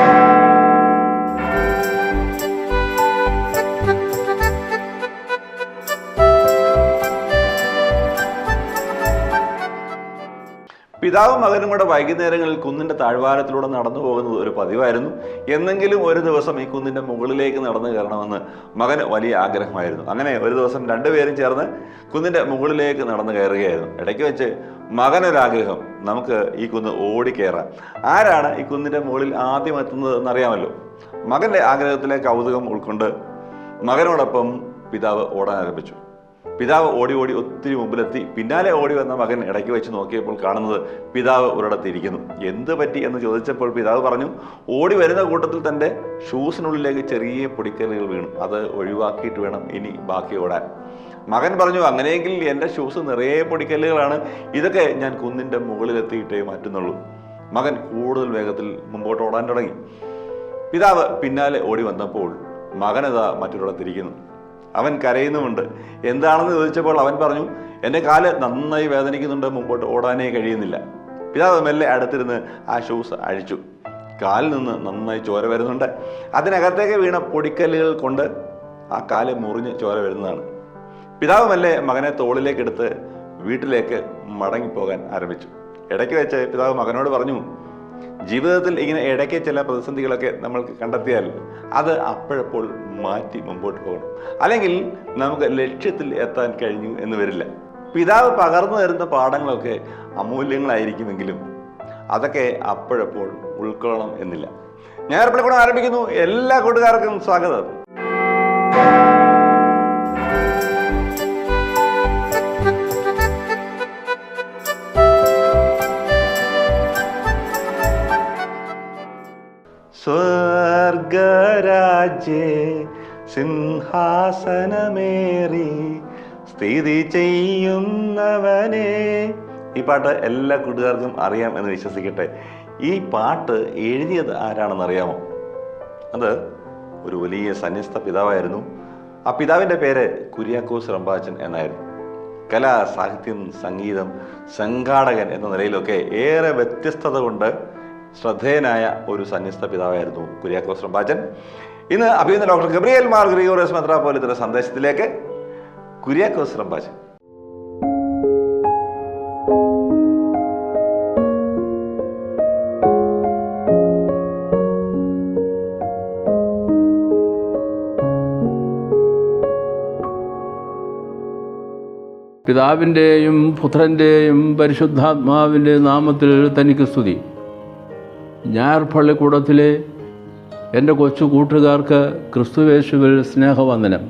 thank you പിതാവും മകനും കൂടെ വൈകുന്നേരങ്ങളിൽ കുന്നിന്റെ താഴ്വാരത്തിലൂടെ നടന്നു പോകുന്നത് ഒരു പതിവായിരുന്നു. എന്നെങ്കിലും ഒരു ദിവസം ഈ കുന്നിന്റെ മുകളിലേക്ക് നടന്നു കയറണമെന്ന് മകന് വലിയ ആഗ്രഹമായിരുന്നു. അങ്ങനെ ഒരു ദിവസം രണ്ടുപേരും ചേർന്ന് കുന്നിന്റെ മുകളിലേക്ക് നടന്നു കയറുകയായിരുന്നു. ഇടയ്ക്ക് വെച്ച് മകനൊരാഗ്രഹം നമുക്ക് ഈ കുന്ന് ഓടിക്കയറാം. ആരാണ് ഈ കുന്നിന്റെ മുകളിൽ ആദ്യം എത്തുന്നത് എന്നറിയാമല്ലോ. മകന്റെ ആഗ്രഹത്തിലെ കൗതുകം ഉൾക്കൊണ്ട് മകനോടൊപ്പം പിതാവ് ഓടാൻ ആരംഭിച്ചു. പിതാവ് ഓടി ഓടി ഒത്തിരി മുമ്പിലെത്തി. പിന്നാലെ ഓടി വന്ന മകൻ ഇടയ്ക്ക് വെച്ച് നോക്കിയപ്പോൾ കാണുന്നത് പിതാവ് ഒരിടത്തിരിക്കുന്നു. എന്ത് പറ്റി എന്ന് ചോദിച്ചപ്പോൾ പിതാവ് പറഞ്ഞു ഓടി വരുന്ന കൂട്ടത്തിൽ തന്റെ ഷൂസിനുള്ളിലേക്ക് ചെറിയ പൊടിക്കല്ലുകൾ വീണു. അത് ഒഴിവാക്കിയിട്ട് വേണം ഇനി ബാക്കി ഓടാൻ. മകൻ പറഞ്ഞു അങ്ങനെയെങ്കിൽ എന്റെ ഷൂസ് നിറയെ പൊടിക്കല്ലുകളാണ്. ഇതൊക്കെ ഞാൻ കുന്നിന്റെ മുകളിലെത്തിയിട്ടേ മാറ്റുന്നുള്ളൂ. മകൻ കൂടുതൽ വേഗത്തിൽ മുമ്പോട്ട് ഓടാൻ തുടങ്ങി. പിതാവ് പിന്നാലെ ഓടി വന്നപ്പോൾ മകനതാ മറ്റൊരിടത്തിരിക്കുന്നു. അവൻ കരയുന്നുമുണ്ട്. എന്താണെന്ന് ചോദിച്ചപ്പോൾ അവൻ പറഞ്ഞു എന്റെ കാൽ നന്നായി വേദനിക്കുന്നുണ്ട് മുമ്പോട്ട് ഓടാനേ കഴിയുന്നില്ല. പിതാവ് മെല്ലെ അടുത്തിരുന്ന് ആ ഷൂസ് അഴിച്ചു. കാലിൽ നിന്ന് നന്നായി ചോര വരുന്നുണ്ട്. അതിനകത്തേക്ക് വീണ പൊടിക്കല്ലുകൾ കൊണ്ട് ആ കാൽ മുറിഞ്ഞ് ചോര വരുന്നതാണ്. പിതാവ് മെല്ലെ മകനെ തോളിലേക്കെടുത്ത് വീട്ടിലേക്ക് മടങ്ങിപ്പോകാൻ ആരംഭിച്ചു. ഇടയ്ക്ക് വെച്ച് പിതാവ് മകനോട് പറഞ്ഞു ജീവിതത്തിൽ ഇങ്ങനെ ഇടയ്ക്ക് ചില പ്രതിസന്ധികളൊക്കെ നമ്മൾ കണ്ടെത്തിയാൽ അത് അപ്പോഴപ്പോൾ മാറ്റി മുമ്പോട്ട് പോകണം. അല്ലെങ്കിൽ നമുക്ക് ലക്ഷ്യത്തിൽ എത്താൻ കഴിഞ്ഞു എന്ന് വരില്ല. പിതാവ് പകർന്നു തരുന്ന പാഠങ്ങളൊക്കെ അമൂല്യങ്ങളായിരിക്കുമെങ്കിലും അതൊക്കെ അപ്പോഴപ്പോൾ ഉൾക്കൊള്ളണം എന്നില്ല. ഞാൻ പള്ളിക്കൂടം ആരംഭിക്കുന്നു. എല്ലാ കൂട്ടുകാർക്കും സ്വാഗതം. സ്വർഗരാജ്യേ സിംഹാസനമേറി സ്ഥിതി ചെയ്യുന്നവനെ. ഈ പാട്ട് എല്ലാ കൂട്ടുകാർക്കും അറിയാം എന്ന് വിശ്വസിക്കട്ടെ. ഈ പാട്ട് എഴുതിയത് ആരാണെന്ന് അറിയാമോ? അത് ഒരു വലിയ സന്യസ്ത പിതാവായിരുന്നു. ആ പിതാവിന്റെ പേര് കുര്യാക്കോസ് റമ്പാച്ചൻ എന്നായിരുന്നു. കല സാഹിത്യം സംഗീതം സംഘാടകൻ എന്ന നിലയിലൊക്കെ ഏറെ വ്യത്യസ്തത കൊണ്ട് ശ്രദ്ധേയനായ ഒരു സന്യസ്ത പിതാവായിരുന്നു കുര്യാക്കോസ് റമ്പാച്ചൻ. ഇന്ന് അഭിനന്ദ ഡോക്ടർ ഗബ്രിയേൽ മാർ ഗ്രിഗോറിയസ് മെത്രാപ്പോലിത്തിന്റെ സന്ദേശത്തിലേക്ക് കുര്യാക്കോസ് റംബാജ്. പിതാവിന്റെയും പുത്രന്റെയും പരിശുദ്ധാത്മാവിന്റെ നാമത്തിൽ തനിക്ക് സ്തുതി. ഞാർ പള്ളിക്കൂടത്തിലെ എന്റെ കൊച്ചു കൂട്ടുകാർക്ക് ക്രിസ്തുവേശുവിൽ സ്നേഹവന്ദനം.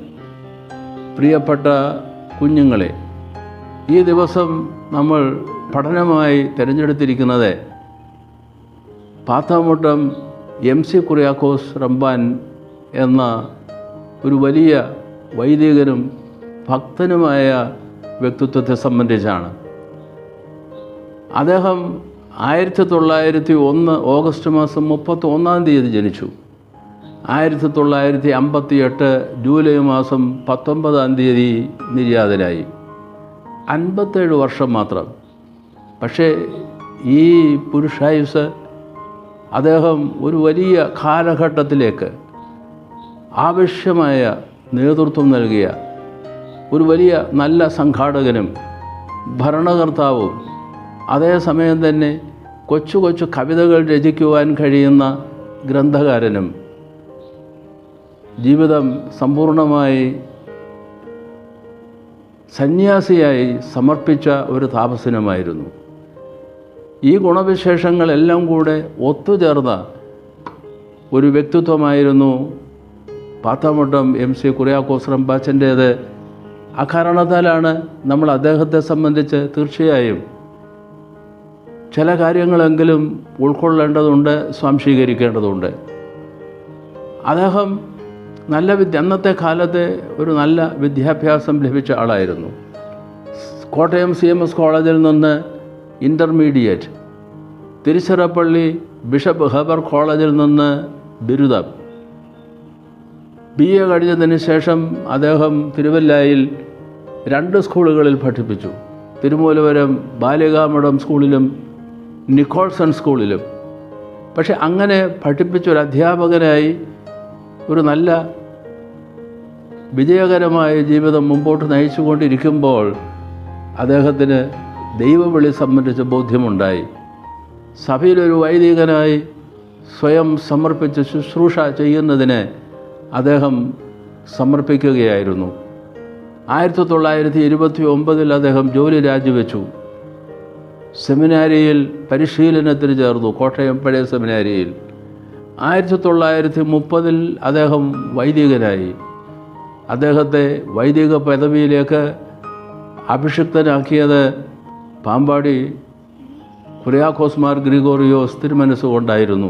പ്രിയപ്പെട്ട കുഞ്ഞുങ്ങളെ ഈ ദിവസം നമ്മൾ പഠനമായി തിരഞ്ഞെടുത്തിരിക്കുന്നത് പാത്താമുട്ടം എം സി കുറിയാക്കോസ് റമ്പാൻ എന്ന ഒരു വലിയ വൈദികനും ഭക്തനുമായ വ്യക്തിത്വത്തെ സംബന്ധിച്ചാണ്. അദ്ദേഹം ആയിരത്തി തൊള്ളായിരത്തി ഒന്ന് ഓഗസ്റ്റ് മാസം മുപ്പത്തി ഒന്നാം തീയതി ജനിച്ചു. ആയിരത്തി തൊള്ളായിരത്തി അമ്പത്തി എട്ട് ജൂലൈ മാസം പത്തൊമ്പതാം തീയതി നിര്യാതനായി. അൻപത്തേഴ് വർഷം മാത്രം. പക്ഷേ ഈ പുരുഷായുസ് അദ്ദേഹം ഒരു വലിയ കാലഘട്ടത്തിലേക്ക് ആവശ്യമായ നേതൃത്വം നൽകിയ ഒരു വലിയ നല്ല സംഘാടകനും ഭരണകർത്താവും അതേസമയം തന്നെ കൊച്ചു കൊച്ചു കവിതകൾ രചിക്കുവാൻ കഴിയുന്ന ഗ്രന്ഥകാരനും ജീവിതം സമ്പൂർണമായി സന്യാസിയായി സമർപ്പിച്ച ഒരു താപസനുമായിരുന്നു. ഈ ഗുണവിശേഷങ്ങളെല്ലാം കൂടെ ഒത്തുചേർന്ന ഒരു വ്യക്തിത്വമായിരുന്നു പാത്താമുട്ടം എം സി കുറിയാക്കോസ് ആ കാരണത്താലാണ് നമ്മൾ അദ്ദേഹത്തെ സംബന്ധിച്ച് തീർച്ചയായും ചില കാര്യങ്ങളെങ്കിലും ഉൾക്കൊള്ളേണ്ടതുണ്ട് സ്വാംശീകരിക്കേണ്ടതുണ്ട്. അദ്ദേഹം നല്ല വിദ്യ അന്നത്തെ കാലത്ത് ഒരു നല്ല വിദ്യാഭ്യാസം ലഭിച്ച ആളായിരുന്നു. കോട്ടയം സി എം എസ് കോളേജിൽ നിന്ന് ഇന്റർമീഡിയറ്റ് തിരുച്ചിറപ്പള്ളി ബിഷപ്പ് ഹബർ കോളേജിൽ നിന്ന് ബിരുദം. ബി എ കഴിഞ്ഞതിന് ശേഷം അദ്ദേഹം തിരുവല്ലയിൽ രണ്ട് സ്കൂളുകളിൽ പഠിപ്പിച്ചു. തിരുമൂലപുരം ബാലികാമഠം സ്കൂളിലും നിക്കോൾസൺ സ്കൂളിലും. പക്ഷെ അങ്ങനെ പഠിപ്പിച്ച ഒരു അധ്യാപകനായി ഒരു നല്ല വിജയകരമായ ജീവിതം മുമ്പോട്ട് നയിച്ചുകൊണ്ടിരിക്കുമ്പോൾ അദ്ദേഹത്തിന് ദൈവവിളി സംബന്ധിച്ച ബോധ്യമുണ്ടായി. സഭയിലൊരു വൈദികനായി സ്വയം സമർപ്പിച്ച് ശുശ്രൂഷ ചെയ്യുന്നതിന് അദ്ദേഹം സമർപ്പിക്കുകയായിരുന്നു. ആയിരത്തി തൊള്ളായിരത്തി ഇരുപത്തി ഒമ്പതിൽ അദ്ദേഹം ജോലി രാജിവെച്ചു. സെമിനാരിയിൽ പരിശീലനത്തിന് ചേർന്നു കോട്ടയം പഴയ സെമിനാരിയിൽ. ആയിരത്തി തൊള്ളായിരത്തി മുപ്പതിൽ അദ്ദേഹം വൈദികനായി. അദ്ദേഹത്തെ വൈദിക പദവിയിലേക്ക് അഭിഷിക്തനാക്കിയത് പാമ്പാടി കുര്യാക്കോസ്മാർ ഗ്രിഗോറിയോസ് തിരുമനസ്സുകൊണ്ടായിരുന്നു.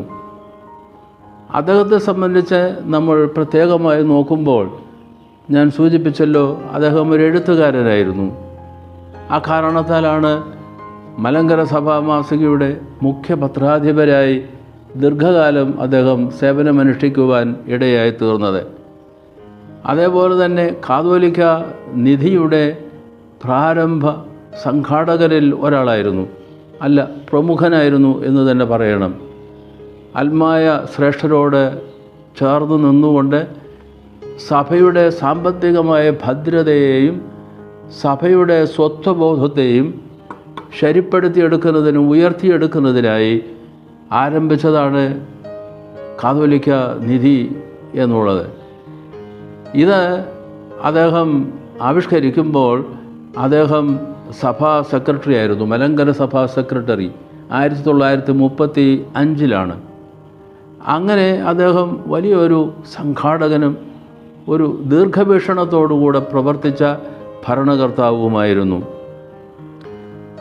അദ്ദേഹത്തെ സംബന്ധിച്ച് നമ്മൾ പ്രത്യേകമായി നോക്കുമ്പോൾ ഞാൻ സൂചിപ്പിച്ചല്ലോ അദ്ദേഹം ഒരു എഴുത്തുകാരനായിരുന്നു. ആ കാരണത്താലാണ് മലങ്കര സഭാ മാസികയുടെ മുഖ്യ പത്രാധിപരായി ദീർഘകാലം അദ്ദേഹം സേവനമനുഷ്ഠിക്കുവാൻ ഇടയായി തീർന്നത് അതേപോലെ തന്നെ കാതോലിക്ക നിധിയുടെ പ്രാരംഭ സംഘാടകരിൽ ഒരാളായിരുന്നു. അല്ല പ്രമുഖനായിരുന്നു എന്ന് തന്നെ പറയണം. അൽമായ ശ്രേഷ്ഠരോട് ചേർന്ന് നിന്നുകൊണ്ട് സഭയുടെ സാമ്പത്തികമായ ഭദ്രതയെയും സഭയുടെ സ്വത്വബോധത്തെയും ശരിപ്പെടുത്തിയെടുക്കുന്നതിനും ഉയർത്തിയെടുക്കുന്നതിനായി ആരംഭിച്ചതാണ് കാതോലിക്ക നിധി എന്നുള്ളത്. ഇത് അദ്ദേഹം ആവിഷ്കരിക്കുമ്പോൾ അദ്ദേഹം സഭാ സെക്രട്ടറി ആയിരുന്നു മലങ്കര സഭാ സെക്രട്ടറി ആയിരത്തി തൊള്ളായിരത്തി മുപ്പത്തി അഞ്ചിലാണ് അങ്ങനെ അദ്ദേഹം വലിയൊരു സംഘാടകനും ഒരു ദീർഘവീക്ഷണത്തോടുകൂടെ പ്രവർത്തിച്ച ഭരണകർത്താവുമായിരുന്നു.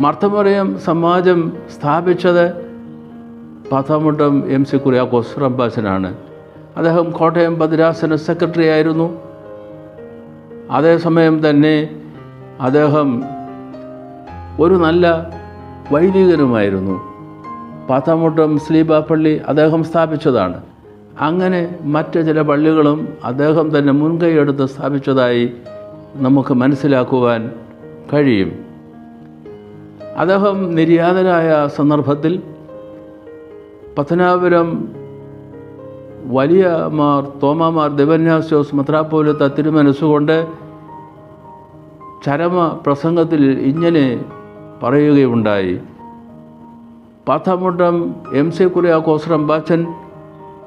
മർത്തമറിയം സമാജം സ്ഥാപിച്ചത് പത്തമുട്ടം എം സി കുര്യാക്കോസ് റബ്ബാസനാണ്. അദ്ദേഹം കോട്ടയം ഭദ്രാസന സെക്രട്ടറി ആയിരുന്നു. അതേസമയം തന്നെ അദ്ദേഹം ഒരു നല്ല വൈദികനുമായിരുന്നു. പാത്താമുട്ടം സ്ലീബ പള്ളി അദ്ദേഹം സ്ഥാപിച്ചതാണ്. അങ്ങനെ മറ്റ് ചില പള്ളികളും അദ്ദേഹം തന്നെ മുൻകൈയെടുത്ത് സ്ഥാപിച്ചതായി നമുക്ക് മനസ്സിലാക്കുവാൻ കഴിയും. അദ്ദേഹം നിര്യാതനായ സന്ദർഭത്തിൽ പത്തനാപുരം വലിയ മാർ ദേവന്യാസ്യോസ് ദിവന്യാസ്യോസ് മെത്രാപ്പോലത്തെ തിരുമനസ്സുകൊണ്ട് ചരമ പ്രസംഗത്തിൽ ഇങ്ങനെ പറയുകയുണ്ടായി. പാത്താമുട്ടം എം സി കുര്യാക്കോസ് ബാച്ചൻ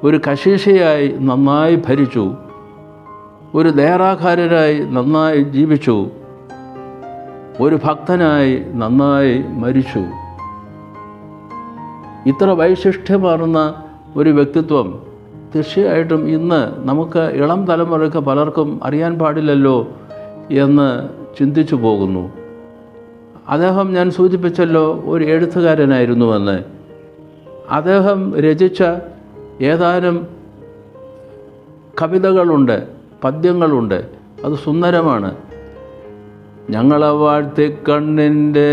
ഒരു കശീഷയായി നന്നായി ഭരിച്ചു. ഒരു ദേറാകാരനായി നന്നായി ജീവിച്ചു. ഒരു ഭക്തനായി നന്നായി മരിച്ചു. ഇത്ര വൈശിഷ്ട്യമാർന്ന ഒരു വ്യക്തിത്വം തീർച്ചയായിട്ടും ഇന്ന് നമുക്ക് ഇളം തലമുറയ്ക്ക് പലർക്കും അറിയാൻ പാടില്ലല്ലോ എന്ന് ചിന്തിച്ചു പോകുന്നു. അദ്ദേഹം ഞാൻ സൂചിപ്പിച്ചല്ലോ ഒരു എഴുത്തുകാരനായിരുന്നുവെന്ന്. അദ്ദേഹം രചിച്ച ഏതാനും കവിതകളുണ്ട് പദ്യങ്ങളുണ്ട്. അത് സുന്ദരമാണ്. ഞങ്ങളെ വാഴ്ത്തിക്കണ്ണിന്റെ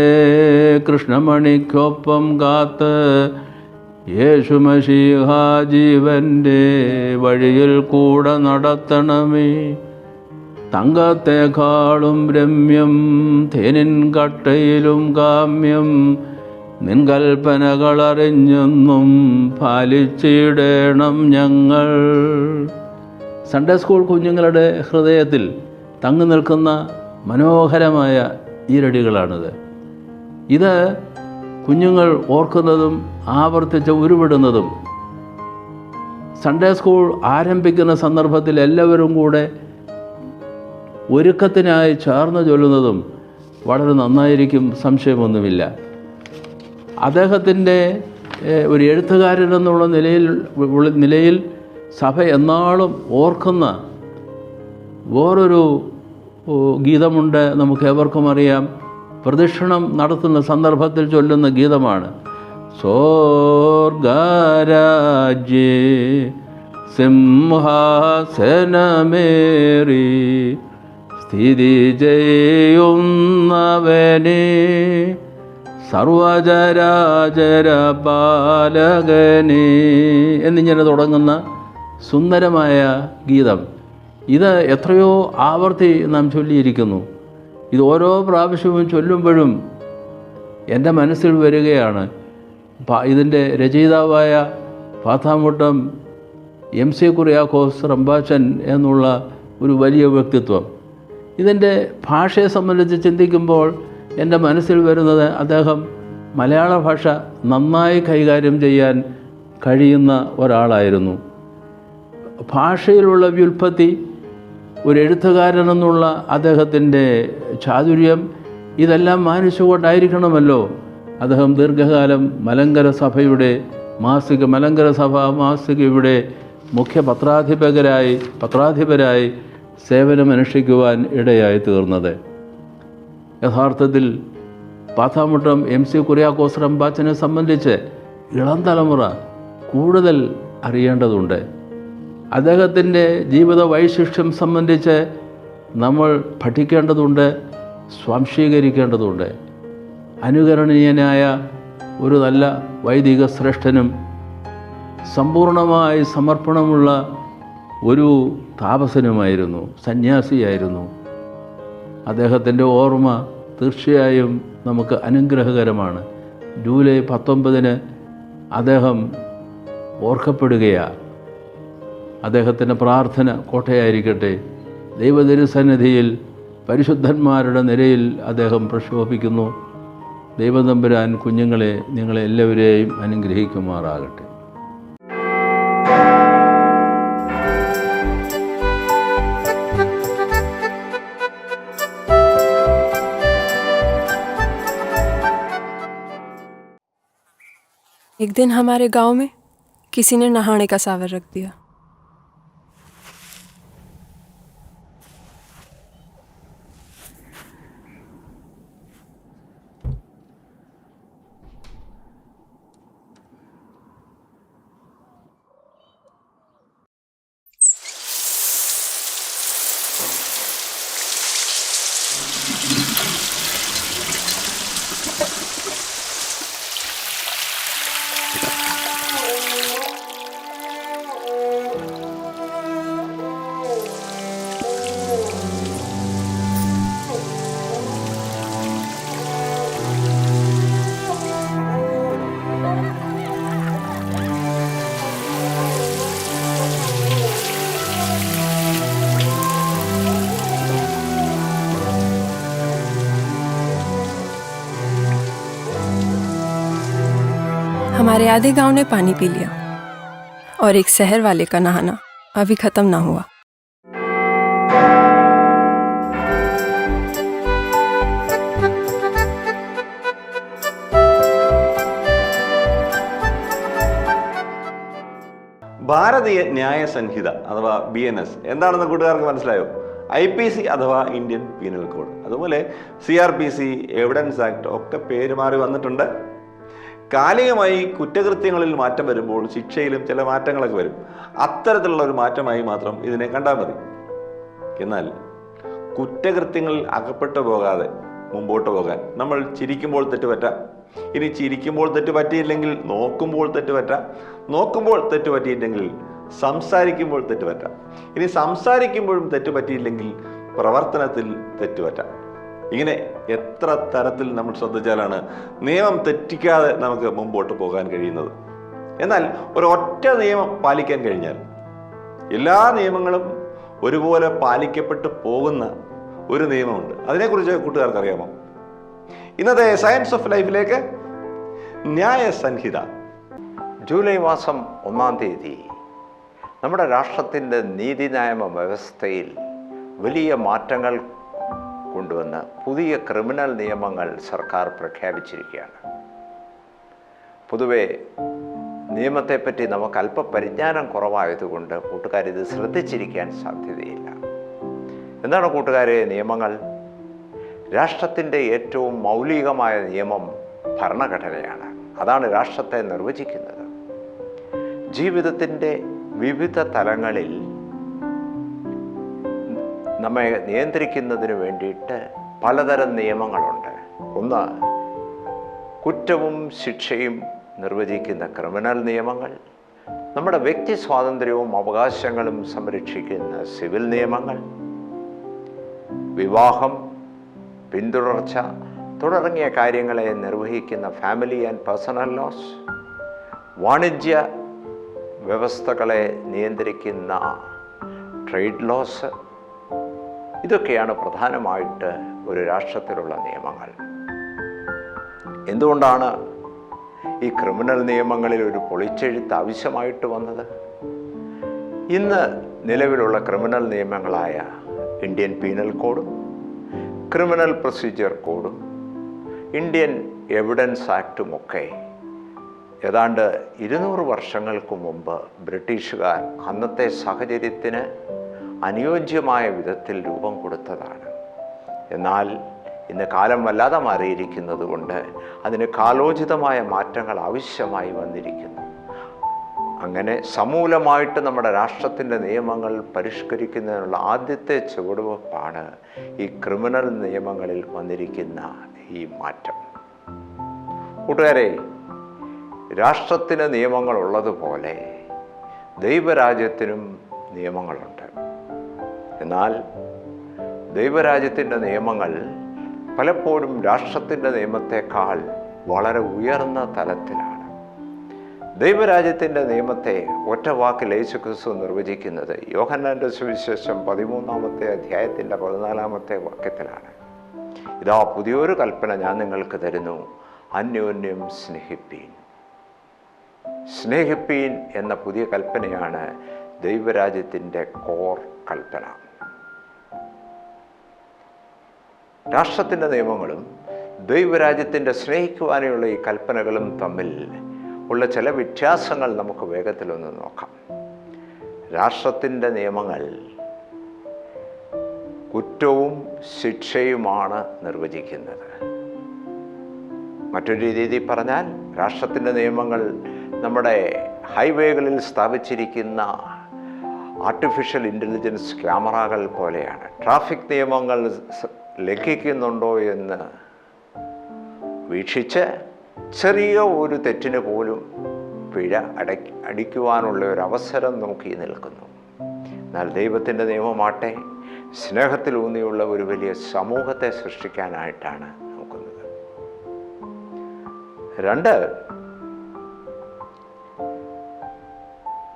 കൃഷ്ണമണിക്കൊപ്പം കാത്ത് യേശുമശീഹ ജീവന്റെ വഴിയിൽ കൂടെ നടത്തണമേ. തങ്കത്തെക്കാളും രമ്യം തേനിൻ കട്ടയിലും കാമ്യം നിൻ കൽപ്പനകളറിഞ്ഞെന്നും പാലിച്ചിടണം ഞങ്ങൾ. സൺഡേ സ്കൂൾ കുഞ്ഞുങ്ങളുടെ ഹൃദയത്തിൽ തങ്ങി നിൽക്കുന്ന മനോഹരമായ ഈരടികളാണിത്. ഇത് കുഞ്ഞുങ്ങൾ ഓർക്കുന്നതും ആവർത്തിച്ച് ഉരുവിടുന്നതും. സൺഡേ സ്കൂൾ ആരംഭിക്കുന്ന സന്ദർഭത്തിൽ എല്ലാവരും കൂടെ ഒരുക്കത്തിനായി ചേർന്ന് ചൊല്ലുന്നതും വളരെ നന്നായിരിക്കും സംശയമൊന്നുമില്ല. അദ്ദേഹത്തിന്റെ ഒരു എഴുത്തുകാരൻ എന്നുള്ള നിലയിൽ നിലയിൽ സഭ എന്നാളും ഓർക്കുന്ന വേറൊരു ഗീതമുണ്ട് നമുക്ക് ഏവർക്കും അറിയാം. പ്രദക്ഷിണം നടത്തുന്ന സന്ദർഭത്തിൽ ചൊല്ലുന്ന ഗീതമാണ്. സ്വർഗരാജ്യേ സിംഹാസനമേറി സ്ഥിതി ചെയ്യുന്നവനെ സർവചരാചര പാലകനെ എന്നിങ്ങനെ തുടങ്ങുന്ന സുന്ദരമായ ഗീതം. ഇത് എത്രയോ ആവർത്തി നാം ചൊല്ലിയിരിക്കുന്നു. ഇത് ഓരോ പ്രാവശ്യവും ചൊല്ലുമ്പോഴും എന്റെ മനസ്സിൽ വരികയാണ്. ഇതിന്റെ രചയിതാവായ പാത്താമുട്ടം എം സി കുറിയാക്കോസ് റംബാച്ചൻ എന്നുള്ള ഒരു വലിയ വ്യക്തിത്വം. ഇതിന്റെ ഭാഷയെ സംബന്ധിച്ച് ചിന്തിക്കുമ്പോൾ എന്റെ മനസ്സിൽ വരുന്നത് അദ്ദേഹം മലയാള ഭാഷ നന്നായി കൈകാര്യം ചെയ്യാൻ കഴിയുന്ന ഒരാളായിരുന്നു. ഭാഷയിലുള്ള വ്യുൽപ്പത്തി ഒരു എഴുത്തുകാരൻ എഴുത്തുകാരനെന്നുള്ള അദ്ദേഹത്തിന്റെ ചാതുര്യം ഇതെല്ലാം മാനിച്ചുകൊണ്ടായിരിക്കണമല്ലോ അദ്ദേഹം ദീർഘകാലം മലങ്കര സഭയുടെ മാസിക മലങ്കര സഭ മാസികയുടെ മുഖ്യ പത്രാധിപകരായി പത്രാധിപരായി സേവനമനുഷ്ഠിക്കുവാൻ ഇടയായി തീർന്നത്. യഥാർത്ഥത്തിൽ പാത്താമുട്ടം എം സി കുര്യാക്കോസ് റംബാച്ചനെ സംബന്ധിച്ച് ഇളം തലമുറ കൂടുതൽ അറിയേണ്ടതുണ്ട്. അദ്ദേഹത്തിന്റെ ജീവിത വൈശിഷ്ട്യം സംബന്ധിച്ച് നമ്മൾ പഠിക്കേണ്ടതുണ്ട് സ്വാംശീകരിക്കേണ്ടതുണ്ട്. അനുകരണീയനായ ഒരു നല്ല വൈദിക ശ്രേഷ്ഠനും സമ്പൂർണമായി സമർപ്പണമുള്ള ഒരു താപസനുമായിരുന്നു സന്യാസിയായിരുന്നു. അദ്ദേഹത്തിന്റെ ഓർമ്മ തീർച്ചയായും നമുക്ക് അനുഗ്രഹകരമാണ്. ജൂലൈ പത്തൊമ്പതിന് അദ്ദേഹം ഓർക്കപ്പെടുകയാണ് അദ്ദേഹത്തിൻ്റെ പ്രാർത്ഥന കോട്ടയായിരിക്കട്ടെ ദൈവതിരുസന്നിധിയിൽ പരിശുദ്ധന്മാരുടെ നിരയിൽ അദ്ദേഹം പ്രക്ഷോഭിക്കുന്നു ദൈവതമ്പുരാൻ കുഞ്ഞുങ്ങളെ നിങ്ങളെ എല്ലാവരെയും അനുഗ്രഹിക്കുമാറാകട്ടെ एक दिन हमारे गांव में किसी ने नहाने का सावर रख दिया हमारे आधे गांव ने पानी पी लिया और एक शहर वाले का नहाना अभी खत्म ना हुआ ഭാരതീയ ന്യായ സംഹിത അഥവാ ബി എൻ എസ് എന്താണെന്ന് കൂട്ടുകാർക്ക് മനസ്സിലായോ ഐ പി സി അഥവാ ഇന്ത്യൻ പീനൽ കോഡ് അതുപോലെ C R P C evidence act ഒക്കെ പേര് മാറി വന്നിട്ടുണ്ട് കാലികമായി കുറ്റകൃത്യങ്ങളിൽ മാറ്റം വരുമ്പോൾ ശിക്ഷയിലും ചില മാറ്റങ്ങളൊക്കെ വരും. അത്തരത്തിലുള്ള ഒരു മാറ്റമായി മാത്രം ഇതിനെ കണ്ടാൽ മതി. എന്നാൽ കുറ്റകൃത്യങ്ങളിൽ അകപ്പെട്ടു പോകാതെ മുമ്പോട്ട് പോകാൻ നമ്മൾ ചിരിക്കുമ്പോൾ തെറ്റുപറ്റാം ഇനി ചിരിക്കുമ്പോൾ തെറ്റ് പറ്റിയില്ലെങ്കിൽ നോക്കുമ്പോൾ തെറ്റുപറ്റ നോക്കുമ്പോൾ തെറ്റ് പറ്റിയില്ലെങ്കിൽ സംസാരിക്കുമ്പോൾ തെറ്റുപറ്റ ഇനി സംസാരിക്കുമ്പോഴും തെറ്റ് പറ്റിയില്ലെങ്കിൽ പ്രവർത്തനത്തിൽ തെറ്റ് പറ്റാം ഇങ്ങനെ എത്ര തരത്തിൽ നമ്മൾ ശ്രദ്ധിച്ചാലാണ് നിയമം തെറ്റിക്കാതെ നമുക്ക് മുമ്പോട്ട് പോകാൻ കഴിയുന്നത്. എന്നാൽ ഒരൊറ്റ നിയമം പാലിക്കാൻ കഴിഞ്ഞാൽ എല്ലാ നിയമങ്ങളും ഒരുപോലെ പാലിക്കപ്പെട്ടു പോകുന്ന ഒരു നിയമമുണ്ട്. അതിനെക്കുറിച്ച് കൂട്ടുകാർക്ക് അറിയാമോ ഇന്നത്തെ സയൻസ് ഓഫ് ലൈഫിലേക്ക് ന്യായ സംഹിത ജൂലൈ മാസം ഒന്നാം തീയതി നമ്മുടെ രാഷ്ട്രത്തിന്റെ നീതിന്യായമ വ്യവസ്ഥയിൽ വലിയ മാറ്റങ്ങൾ കൊണ്ടുവന്ന് പുതിയ ക്രിമിനൽ നിയമങ്ങൾ സർക്കാർ പ്രഖ്യാപിച്ചിരിക്കുകയാണ്. പൊതുവെ നിയമത്തെപ്പറ്റി നമുക്ക് അല്പ പരിജ്ഞാനം കുറവായതുകൊണ്ട് കൂട്ടുകാർ ഇത് ശ്രദ്ധിച്ചിരിക്കാൻ സാധ്യതയില്ല. എന്താണ് കൂട്ടുകാരെ നിയമങ്ങൾ? രാഷ്ട്രത്തിന്റെ ഏറ്റവും മൗലികമായ നിയമം ഭരണഘടനയാണ്. അതാണ് രാഷ്ട്രത്തെ നിർവചിക്കുന്നത്. ജീവിതത്തിന്റെ വിവിധ തലങ്ങളിൽ നമ്മെ നിയന്ത്രിക്കുന്നതിന് വേണ്ടിയിട്ട് പലതരം നിയമങ്ങളുണ്ട്. ഒന്ന് കുറ്റവും ശിക്ഷയും നിർവചിക്കുന്ന ക്രിമിനൽ നിയമങ്ങൾ. നമ്മുടെ വ്യക്തി സ്വാതന്ത്ര്യവും അവകാശങ്ങളും സംരക്ഷിക്കുന്ന സിവിൽ നിയമങ്ങൾ. വിവാഹം പിന്തുടർച്ച തുടങ്ങിയ കാര്യങ്ങളെ നിർവഹിക്കുന്ന ഫാമിലി ആൻഡ് പേഴ്സണൽ ലോസ്. വാണിജ്യ വ്യവസ്ഥകളെ നിയന്ത്രിക്കുന്ന ട്രേഡ് ലോസ്. ഇതൊക്കെയാണ് പ്രധാനമായിട്ട് ഒരു രാഷ്ട്രത്തിലുള്ള നിയമങ്ങൾ. എന്തുകൊണ്ടാണ് ഈ ക്രിമിനൽ നിയമങ്ങളിൽ ഒരു പൊളിച്ചെഴുത്ത് ആവശ്യമായിട്ട് വന്നത്? ഇന്ന് നിലവിലുള്ള ക്രിമിനൽ നിയമങ്ങളായ ഇന്ത്യൻ പീനൽ കോഡും ക്രിമിനൽ പ്രൊസീജിയർ കോഡും ഇന്ത്യൻ എവിഡൻസ് ആക്റ്റുമൊക്കെ ഏതാണ്ട് ഇരുന്നൂറ് വർഷങ്ങൾക്ക് മുമ്പ് ബ്രിട്ടീഷുകാർ അന്നത്തെ സാഹചര്യത്തിന് അനുയോജ്യമായ വിധത്തിൽ രൂപം കൊടുത്തതാണ്. എന്നാൽ ഇന്ന് കാലം വല്ലാതെ മാറിയിരിക്കുന്നത് കൊണ്ട് അതിന് കാലോചിതമായ മാറ്റങ്ങൾ ആവശ്യമായി വന്നിരിക്കുന്നു. അങ്ങനെ സമൂലമായിട്ട് നമ്മുടെ രാഷ്ട്രത്തിന്റെ നിയമങ്ങൾ പരിഷ്കരിക്കുന്നതിനുള്ള ആദ്യത്തെ ചുവടുവെപ്പാണ് ഈ ക്രിമിനൽ നിയമങ്ങളിൽ വന്നിരിക്കുന്ന ഈ മാറ്റം. കൂട്ടുകാരെ രാഷ്ട്രത്തിന് നിയമങ്ങൾ ഉള്ളതുപോലെ ദൈവരാജ്യത്തിനും നിയമങ്ങളുണ്ട്. എന്നാൽ ദൈവരാജ്യത്തിന്റെ നിയമങ്ങൾ പലപ്പോഴും രാഷ്ട്രത്തിന്റെ നിയമത്തെക്കാൾ വളരെ ഉയർന്ന തലത്തിലാണ്. ദൈവരാജ്യത്തിന്റെ നിയമത്തെ ഒറ്റ വാക്കിൽ യേശു ക്രിസ്തു നിർവചിക്കുന്നത് യോഹന്നാന്റെ സുവിശേഷം പതിമൂന്നാമത്തെ അധ്യായത്തിന്റെ പതിനാലാമത്തെ വാക്യത്തിലാണ്. ഇതാ പുതിയൊരു കൽപ്പന ഞാൻ നിങ്ങൾക്ക് തരുന്നു. അന്യോന്യം സ്നേഹിപ്പീൻ. സ്നേഹിപ്പീൻ എന്ന പുതിയ കൽപ്പനയാണ് ദൈവരാജ്യത്തിന്റെ കോർ കൽപ്പന. രാഷ്ട്രത്തിന്റെ നിയമങ്ങളും ദൈവരാജ്യത്തിന്റെ സ്നേഹിക്കുവാനുള്ള ഈ കൽപ്പനകളും തമ്മിൽ ഉള്ള ചില വ്യത്യാസങ്ങൾ നമുക്ക് വേഗത്തിലൊന്ന് നോക്കാം. രാഷ്ട്രത്തിന്റെ നിയമങ്ങൾ കുറ്റവും ശിക്ഷയുമാണ് നിർവചിക്കുന്നത്. മറ്റൊരു രീതിയിൽ പറഞ്ഞാൽ രാഷ്ട്രത്തിന്റെ നിയമങ്ങൾ നമ്മുടെ ഹൈവേകളിൽ സ്ഥാപിച്ചിരിക്കുന്ന ആർട്ടിഫിഷ്യൽ ഇന്റലിജൻസ് ക്യാമറകൾ പോലെയാണ്. ട്രാഫിക് നിയമങ്ങൾ ലംഘിക്കുന്നുണ്ടോ എന്ന് വീക്ഷിച്ച് ചെറിയ ഒരു തെറ്റിന് പോലും പിഴ അട അടിക്കുവാനുള്ള ഒരു അവസരം നോക്കി നിൽക്കുന്നു. എന്നാൽ ദൈവത്തിന്റെ നിയമമാട്ടെ സ്നേഹത്തിലൂന്നിയുള്ള ഒരു വലിയ സമൂഹത്തെ സൃഷ്ടിക്കാനായിട്ടാണ് നോക്കുന്നത്. രണ്ട്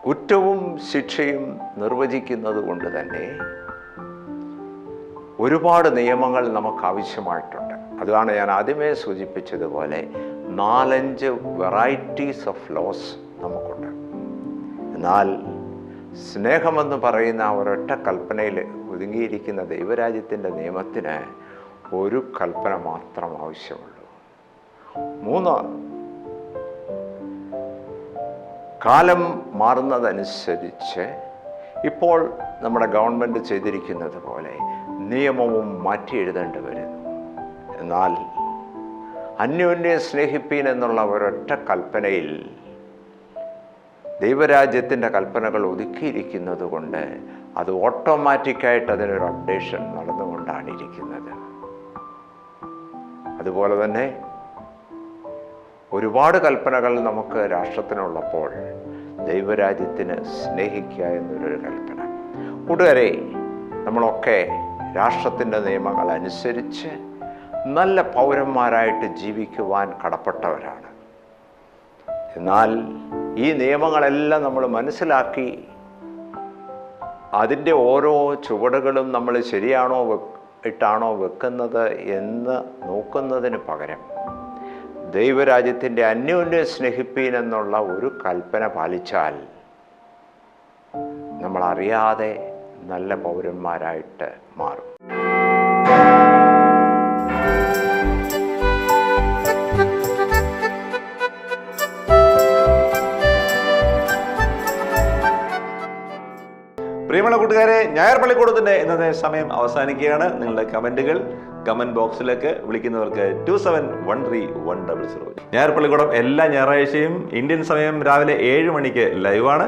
കുറ്റവും ശിക്ഷയും നിർവചിക്കുന്നത് കൊണ്ട് തന്നെ ഒരുപാട് നിയമങ്ങൾ നമുക്ക് ആവശ്യമായിട്ടുണ്ട്. അതാണ് ഞാൻ ആദ്യമേ സൂചിപ്പിച്ചതുപോലെ നാലഞ്ച് വെറൈറ്റീസ് ഓഫ് ലോസ് നമുക്കുണ്ട്. എന്നാൽ സ്നേഹമെന്ന് പറയുന്ന ഒരൊറ്റ കൽപ്പനയിൽ ഒതുങ്ങിയിരിക്കുന്ന ദൈവരാജ്യത്തിന്റെ നിയമത്തിന് ഒരു കൽപ്പന മാത്രം ആവശ്യമുള്ളൂ. മൂന്ന് കാലം മാറുന്നതനുസരിച്ച് ഇപ്പോൾ നമ്മുടെ ഗവൺമെന്റ് ചെയ്തിരിക്കുന്നത് പോലെ നിയമവും മാറ്റി എഴുതേണ്ടി വരുന്നു എന്നാൽ അന്യോന്യം സ്നേഹിപ്പീൻ എന്നുള്ള ഒരൊറ്റ കൽപ്പനയിൽ ദൈവരാജ്യത്തിന്റെ കൽപ്പനകൾ ഒതുക്കിയിരിക്കുന്നത് കൊണ്ട് അത് ഓട്ടോമാറ്റിക്കായിട്ട് അതിനൊരു അപ്ഡേഷൻ നടന്നുകൊണ്ടാണ് ഇരിക്കുന്നത് അതുപോലെ തന്നെ ഒരുപാട് കൽപ്പനകൾ നമുക്ക് രാഷ്ട്രത്തിനുള്ളപ്പോൾ ദൈവരാജ്യത്തിന് സ്നേഹിക്കുക എന്നൊരു കൽപ്പന. കൂട്ടുകാരെ നമ്മളൊക്കെ രാഷ്ട്രത്തിന്റെ നിയമങ്ങൾ അനുസരിച്ച് നല്ല പൗരന്മാരായിട്ട് ജീവിക്കുവാൻ കടപ്പെട്ടവരാണ്. എന്നാൽ ഈ നിയമങ്ങളെല്ലാം നമ്മൾ മനസ്സിലാക്കി അതിന്റെ ഓരോ ചുവടുകളും നമ്മൾ ശരിയാണോ ഇട്ടാണോ വെക്കുന്നത് എന്ന് നോക്കുന്നതിന് പകരം ദൈവരാജ്യത്തിന്റെ അന്യോന്യം സ്നേഹിപ്പീൻ എന്നുള്ള ഒരു കൽപ്പന പാലിച്ചാൽ നമ്മൾ അറിയാതെ നല്ല പൗരന്മാരായിട്ട് മാറും. പ്രിയമുള്ള കൂട്ടുകാരെ ഞായർ പള്ളിക്കൂടത്തിന്റെ ഇന്നത്തെ സമയം അവസാനിക്കുകയാണ്. നിങ്ങളുടെ കമന്റുകൾ കമന്റ് ബോക്സിലേക്ക് വിളിക്കുന്നവർക്ക് two seven one three one double zero ഞായർ പള്ളിക്കൂടം എല്ലാ ഞായറാഴ്ചയും ഇന്ത്യൻ സമയം രാവിലെ ഏഴ് മണിക്ക് ലൈവാണ്.